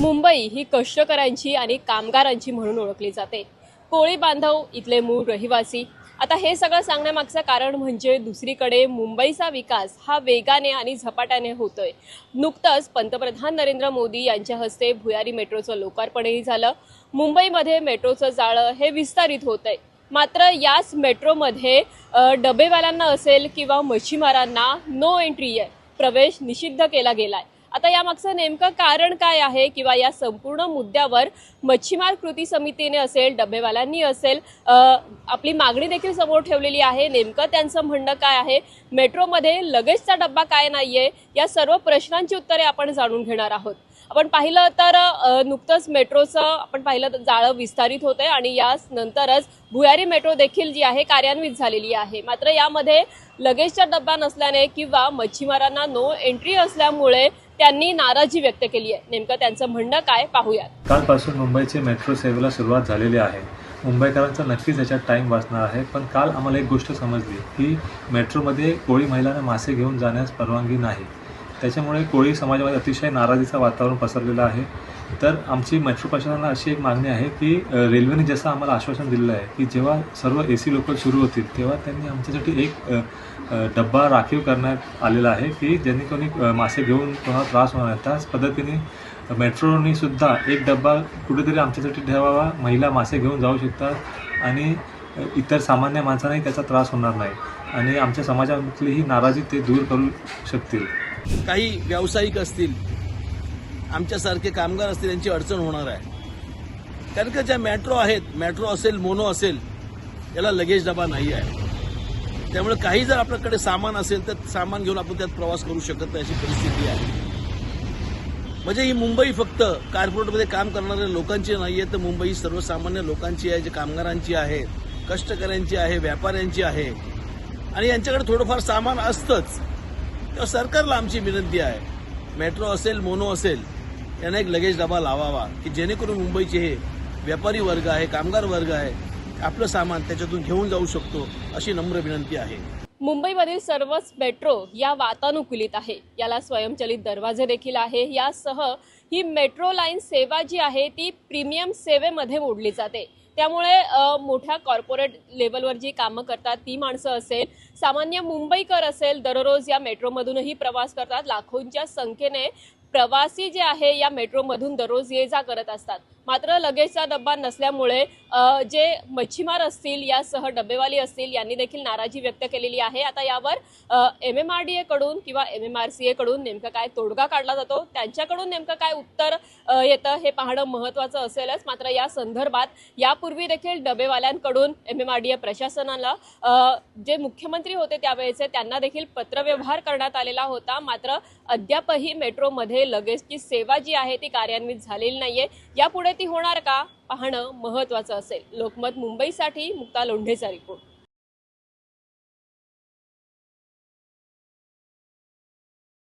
मुंबई ही कष्टकऱ्यांची आणि कामगारांची म्हणून ओळखली जाते. कोळी बांधव इथले मूळ रहिवासी. आता हे सगळं सांगण्यामागचं कारण म्हणजे दुसरीकडे मुंबईचा विकास हा वेगाने आणि झपाट्याने होतोय. नुकतंच पंतप्रधान नरेंद्र मोदी यांच्या हस्ते भुयारी मेट्रोचं लोकार्पणही झालं. मुंबईमध्ये मेट्रोचं जाळं हे विस्तारित होत आहे मात्र याच मेट्रोमध्ये डबेवाल्यांना असेल किंवा मच्छीमारांना नो एंट्री आहे प्रवेश निषिद्ध केला गेलाय. आता यामागचं नेमकं कारण काय आहे किंवा या संपूर्ण मुद्द्यावर मच्छीमार कृती समितीने असेल डबेवाल्यांनी असेल आपली मागणी देखील समोर ठेवलेली आहे. नेमकं त्यांचं म्हणणं काय आहे? मेट्रोमध्ये लगेचचा डब्बा काय नाहीये? या सर्व प्रश्नांची उत्तरे आपण जाणून घेणार आहोत. आपण पाहिलं तर नुकतंच मेट्रोचं आपण पाहिलं तर जाळं विस्तारित होतंय आणि या नंतरच भुयारी मेट्रो देखील जी आहे कार्यान्वित झालेली आहे. मात्र यामध्ये लगेजचा डब्बा नसल्याने किंवा मच्छीमारांना नो एंट्री असल्यामुळे त्यांनी नाराजी व्यक्त केली आहे. नेमकं त्यांचं म्हणणं काय पाहूयात. कालपासून मुंबईचे मेट्रो सेवेला सुरुवात झालेली आहे. मुंबईकरांचा नक्कीच याच्यात टाईम वाचणार आहे पण काल आम्हाला एक गोष्ट समजली की मेट्रोमध्ये कोळी महिलांना मासे घेऊन जाण्यास परवानगी नाही. त्याच्यामुळे कोळी समाजामध्ये अतिशय नाराजीचं वातावरण पसरलेलं आहे. तर आमची मेट्रो प्रशासनाला अशी एक मागणी आहे की रेल्वेने जसं आम्हाला आश्वासन दिलेलं आहे की जेव्हा सर्व ए सी लोकल सुरू होतील तेव्हा त्यांनी आमच्यासाठी एक डब्बा राखीव करण्यात आलेला आहे की ज्यांनी कोणी मासे घेऊन कोणाला त्रास होणार त्याच पद्धतीने मेट्रोनी सुद्धा एक डब्बा कुठेतरी आमच्यासाठी ठेवावा महिला मासे घेऊन जाऊ शकतात आणि इतर सामान्य माणसांनाही त्याचा त्रास होणार नाही. आणि आमच्या समाजातली ही नाराजी ते दूर करू शकतील. काही व्यावसायिक असतील आमच्यासारखे कामगार असतील यांची अडचण होणार आहे. कारण का ज्या मेट्रो आहेत मेट्रो असेल मोनो असेल याला लगेज डबा नाही आहे. त्यामुळे काही जर आपल्याकडे सामान असेल तर सामान घेऊन आपण त्यात प्रवास करू शकत नाही अशी परिस्थिती आहे. म्हणजे ही मुंबई फक्त कार्पोरेटमध्ये काम करणाऱ्या लोकांची नाही आहे तर मुंबई सर्वसामान्य लोकांची आहे जे कामगारांची आहे कष्टकऱ्यांची आहे व्यापाऱ्यांची आहे. आणि यांच्याकडे थोडंफार सामान असतंच. तेव्हा सरकारला आमची विनंती आहे मेट्रो असेल मोनो असेल यांना एक लगेज डबा लावावा की जेणेकरून मुंबईचे हे व्यापारी वर्ग आहे कामगार वर्ग आहे आपलं सामान त्याच्यातून घेऊन जाऊ शकतो अशी नम्र विनंती आहे. मुंबईमधील सर्वच मेट्रो या वातानुकूलित आहे. याला स्वयंचलित दरवाजे देखील आहे. यासह ही मेट्रो लाईन सेवा जी आहे ती प्रीमियम सेवेमध्ये मोडली जाते. त्यामुळे मोठ्या कॉर्पोरेट लेवलवर जी कामं करतात ती माणसं असेल सामान्य मुंबईकर असेल दररोज या मेट्रोमधूनही प्रवास करतात. लाखोंच्या संख्येने प्रवासी जे आहे या मेट्रोमधून दररोज ये जा करत असतात. मात्र लगेचचा डब्बा नसल्यामुळे जे मच्छीमार असतील यासह डबेवाली असतील यांनी देखील नाराजी व्यक्त केलेली आहे. आता यावर एम एम आर डी एकडून किंवा एम एम आर सी एकडून नेमकं काय तोडगा काढला जातो? त्यांच्याकडून नेमकं काय उत्तर येतं? हे पाहणं महत्त्वाचं असेलच. मात्र या संदर्भात यापूर्वी देखील डबेवाल्यांकडून M M R D A प्रशासनाला जे मुख्यमंत्री होते त्यावेळेचे त्यांना देखील पत्रव्यवहार करण्यात आलेला होता. मात्र अद्यापही मेट्रोमध्ये लगेचची सेवा जी आहे ती कार्यान्वित झालेली नाहीये. यापुढे होणार का? पाहणं महत्त्वाचं असेल. लोकमत मुंबईसाठी मुक्ता लोंढेचा रिपोर्ट